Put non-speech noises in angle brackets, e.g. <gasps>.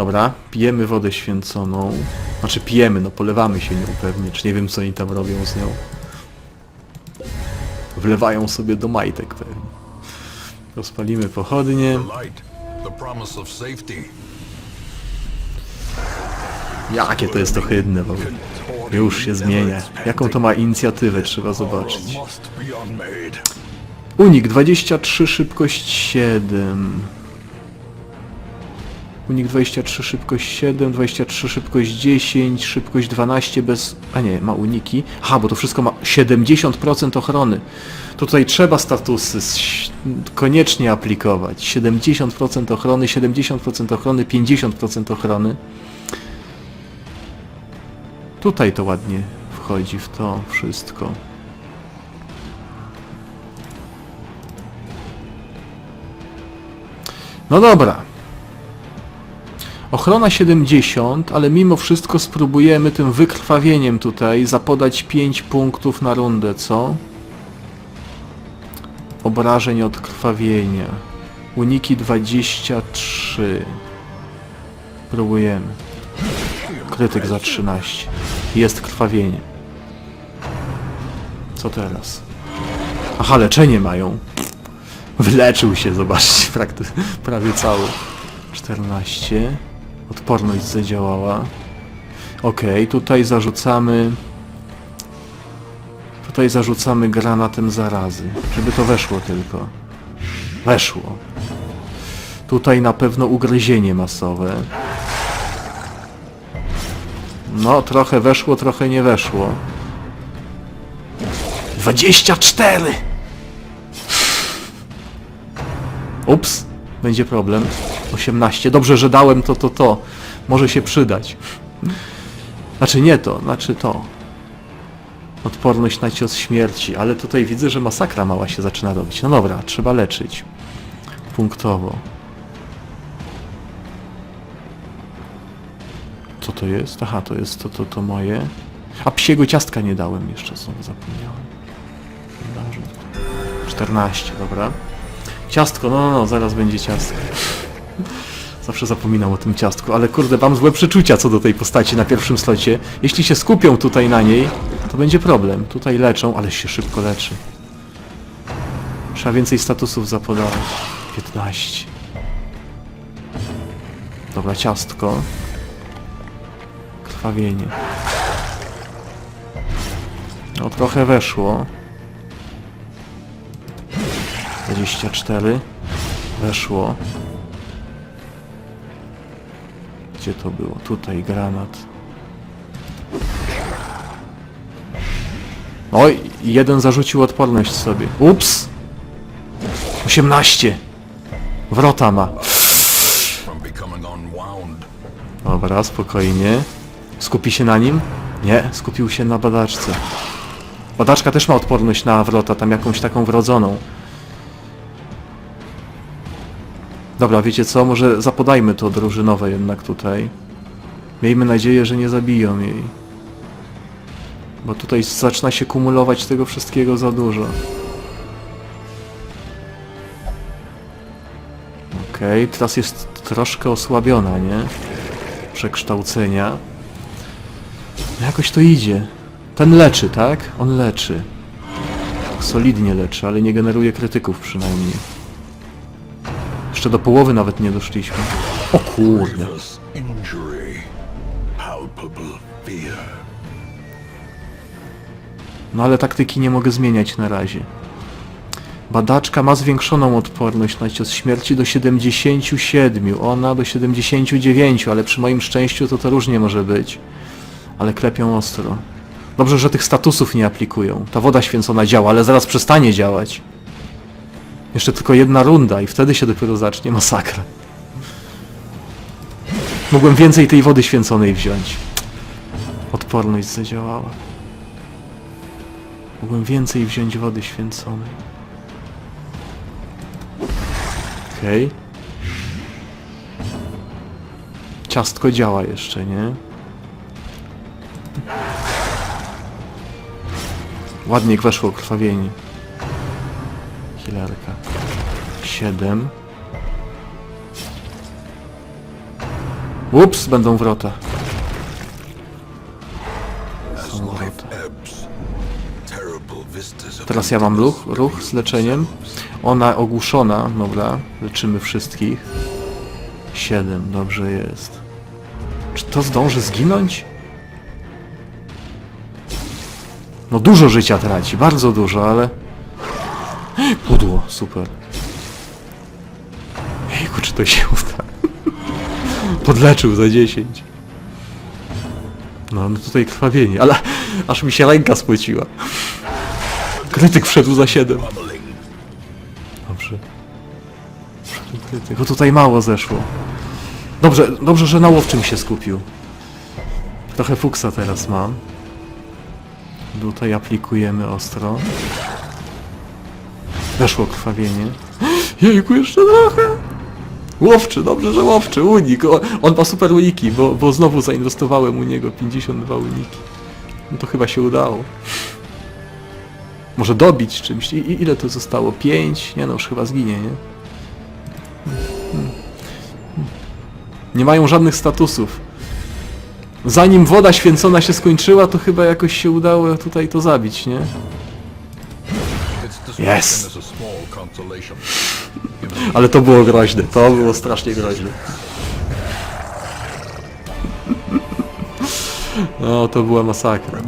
Dobra, pijemy wodę święconą. Znaczy pijemy, no polewamy się nią pewnie, czy nie wiem co oni tam robią z nią. Wlewają sobie do majtek pewnie. Rozpalimy pochodnie. Jakie to jest ohydne ogóle. Już się zmienia. Jaką to ma inicjatywę, trzeba zobaczyć. Unik 23, szybkość 7. Unik 23, szybkość 7, 23, szybkość 10, szybkość 12 bez... A nie, ma uniki. Aha, bo to wszystko ma 70% ochrony. To tutaj trzeba statusy koniecznie aplikować. 70% ochrony, 70% ochrony, 50% ochrony. Tutaj to ładnie wchodzi w to wszystko. No dobra. Ochrona 70, ale mimo wszystko spróbujemy tym wykrwawieniem tutaj zapodać 5 punktów na rundę, co? Obrażeń od krwawienia. Uniki 23. Próbujemy. Krytyk za 13. Jest krwawienie. Co teraz? Aha, leczenie mają. Wyleczył się, zobaczcie, <laughs> prawie cały. 14. Odporność zadziałała. Okej, tutaj zarzucamy... Tutaj zarzucamy granatem zarazy, żeby to weszło tylko. Weszło. Tutaj na pewno ugryzienie masowe. No, trochę weszło, trochę nie weszło. 24! Ups, będzie problem. 18. Dobrze, że dałem to, to, to. Może się przydać. Znaczy nie to, znaczy to. Odporność na cios śmierci, ale tutaj widzę, że masakra mała się zaczyna robić. No dobra, trzeba leczyć. Punktowo. Co to jest? Aha, to jest to, to, to moje. A psiego ciastka nie dałem jeszcze, są zapomniałem. Wydarzy. 14, dobra. Ciastko, no, no, no, zaraz będzie ciastko. <laughs> Zawsze zapominam o tym ciastku, ale kurde, mam złe przeczucia co do tej postaci na pierwszym slocie. Jeśli się skupią tutaj na niej, to będzie problem. Tutaj leczą, ale się szybko leczy. Trzeba więcej statusów zapodawać. 15. Dobra, ciastko. Krwawienie. No trochę weszło. 24. Weszło. Gdzie to było? Tutaj granat. Oj, jeden zarzucił odporność sobie. Ups! 18! Wrota ma. Dobra, spokojnie. Skupi się na nim? Nie, skupił się na badaczce. Badaczka też ma odporność na wrota, tam jakąś taką wrodzoną. Dobra, wiecie co? Może zapodajmy to drużynowe jednak tutaj. Miejmy nadzieję, że nie zabiją jej. Bo tutaj zaczyna się kumulować tego wszystkiego za dużo. Okej, teraz jest troszkę osłabiona, nie? Przekształcenia. No Jakoś to idzie. Ten leczy, tak? On leczy. Solidnie leczy, ale nie generuje krytyków przynajmniej. Jeszcze do połowy nawet nie doszliśmy. O kurde. No ale taktyki nie mogę zmieniać na razie. Badaczka ma zwiększoną odporność na cios śmierci do 77, ona do 79, ale przy moim szczęściu to to różnie może być. Ale klepią ostro. Dobrze, że tych statusów nie aplikują. Ta woda święcona działa, ale zaraz przestanie działać. Jeszcze tylko jedna runda i wtedy się dopiero zacznie masakra. Mogłem więcej tej wody święconej wziąć. Odporność zadziałała. Mogłem więcej wziąć wody święconej. Okej. Ciastko działa jeszcze, nie? Ładnie weszło krwawienie. Hilarka. Siedem. Ups, będą wrota. Vistas of Teraz ja mam ruch, ruch z leczeniem. Ona ogłuszona, dobra. Leczymy wszystkich. Siedem, dobrze jest. Czy to zdąży zginąć? No dużo życia traci, bardzo dużo, ale... Pudło, super. Jejku, czy to się uda? Podleczył za 10. No, no tutaj krwawienie, ale aż mi się ręka spłyciła. Krytyk wszedł za 7. bubbling. Dobrze. Wszedł krytyk. O tutaj mało zeszło. Dobrze, dobrze, że na łowczym się skupił. Trochę fuksa teraz mam. Tutaj aplikujemy ostro. Weszło krwawienie. <gasps> Jejku, jeszcze trochę! Łowczy, dobrze, że łowczy, unik. O, on ma super uniki, bo, bo znowu zainwestowałem u niego 52 uniki. No to chyba się udało. Może dobić czymś. I, ile to zostało? 5? Nie no, już chyba zginie, nie? Nie mają żadnych statusów. Zanim woda święcona się skończyła, to chyba jakoś się udało tutaj to zabić, nie? Yes. Ale to było groźne, to było strasznie groźne. No, to była masakra.